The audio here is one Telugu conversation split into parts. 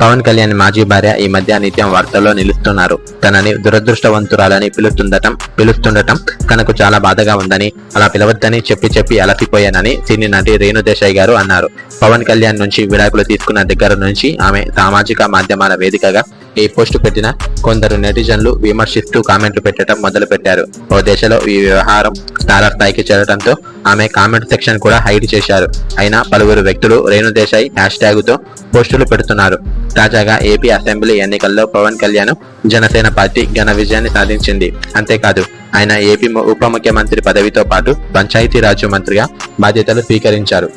పవన్ కళ్యాణ్ మాజీ భార్య ఈ మధ్య నిత్యం వార్తల్లో నిలుస్తున్నారు. తనని దురదృష్టవంతురాలని పిలుస్తుండటం పిలుస్తుండటం తనకు చాలా బాధగా ఉందని అలా పిలవద్దని చెప్పి చెప్పి అలసిపోయానని సినీ నటి రేణు దేశాయ్ గారు అన్నారు. పవన్ కళ్యాణ్ నుంచి విడాకులు తీసుకున్న దగ్గర నుంచి ఆమె సామాజిక మాధ్యమాల వేదికగా ఈ పోస్టు పెట్టిన కొందరు నెటిజన్లు విమర్శిస్తూ కామెంట్లు పెట్టడం మొదలు పెట్టారు ఓ దశలో ఈ వ్యవహారం తారా స్థాయికి చేరడంతో ఆమె కామెంట్ సెక్షన్ కూడా హైడ్ చేశారు. అయినా పలువురు వ్యక్తులు రేణు దేశాయ్ హ్యాష్ ట్యాగ్తో పోస్టులు పెడుతున్నారు. తాజాగా ఏపీ అసెంబ్లీ ఎన్నికల్లో పవన్ కళ్యాణ్ జనసేన పార్టీ ఘన విజయాన్ని సాధించింది. అంతేకాదు ఆయన ఏపీ ఉప ముఖ్యమంత్రి పదవితో పాటు పంచాయతీరాజ్ మంత్రిగా బాధ్యతలు స్వీకరించారు.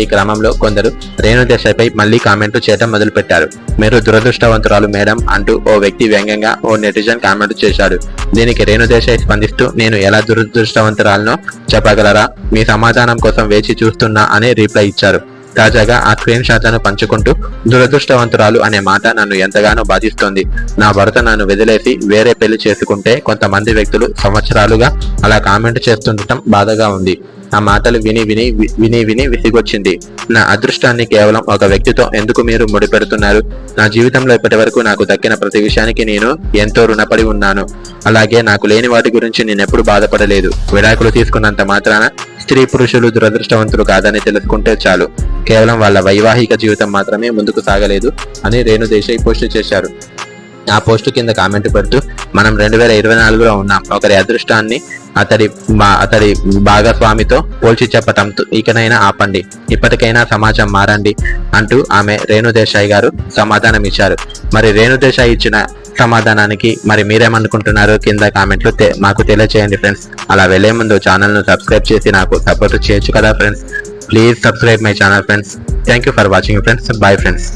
ఈ క్రమంలో కొందరు రేణు దేశాయ్పై మళ్ళీ కామెంట్లు చేయడం మొదలుపెట్టారు. మీరు దురదృష్టవంతురాలు మేడం అంటూ ఓ వ్యక్తి వ్యంగ్యంగా ఓ నెటిజన్ కామెంట్ చేశాడు. దీనికి రేణు దేశాయ్ స్పందిస్తూ నేను ఎలా దురదృష్టవంతురాలనో చెప్పగలరా? మీ సమాధానం కోసం వేచి చూస్తున్నా అని రిప్లై ఇచ్చారు. తాజాగా ఆ స్క్రీన్ షాట్లను పంచుకుంటూ దురదృష్టవంతురాలు అనే మాట నన్ను ఎంతగానో బాధిస్తోంది. నా భర్త నన్ను వదిలేసి వేరే పెళ్ళి చేసుకుంటే కొంతమంది వ్యక్తులు సంవత్సరాలుగా అలా కామెంట్ చేస్తుండటం బాధగా ఉంది. ఆ మాటలు విని విని వి- విని విని విసిగొచ్చింది. నా అదృష్టాన్ని కేవలం ఒక వ్యక్తితో ఎందుకు మీరు ముడిపెడుతున్నారు? నా జీవితంలో ఇప్పటి వరకు నాకు దక్కిన ప్రతి విషయానికి నేను ఎంతో రుణపడి ఉన్నాను. అలాగే నాకు లేని వాటి గురించి నేను ఎప్పుడు బాధపడలేదు. విడాకులు తీసుకున్నంత మాత్రాన స్త్రీ పురుషులు దురదృష్టవంతులు కాదని తెలుసుకుంటే చాలు. కేవలం వాళ్ళ వైవాహిక జీవితం మాత్రమే ముందుకు సాగలేదు అని రేణు దేశాయ్ పోస్ట్ చేశారు. ఆ పోస్టు కింద కామెంట్ పెడుతూ మనం రెండు వేల ఇరవై నాలుగులో ఉన్నాం. ఒకరి అదృష్టాన్ని అతడి మా అతడి భాగస్వామితో పోల్చి చెప్పటంతో ఇకనైనా ఆపండి. ఇప్పటికైనా సమాజం మారండి అంటూ ఆమె రేణు దేశాయ్ గారు సమాధానం ఇచ్చారు మరి రేణు దేశాయ్ ఇచ్చిన సమాధానానికి మరి మీరేమనుకుంటున్నారు కింద కామెంట్లు మాకు తెలియచేయండి ఫ్రెండ్స్. అలా వెళ్ళే ముందు ఛానల్ను సబ్స్క్రైబ్ చేసి నాకు సపోర్ట్ చేయొచ్చు కదా friends. Please subscribe my channel friends. Thank you for watching friends. Bye friends.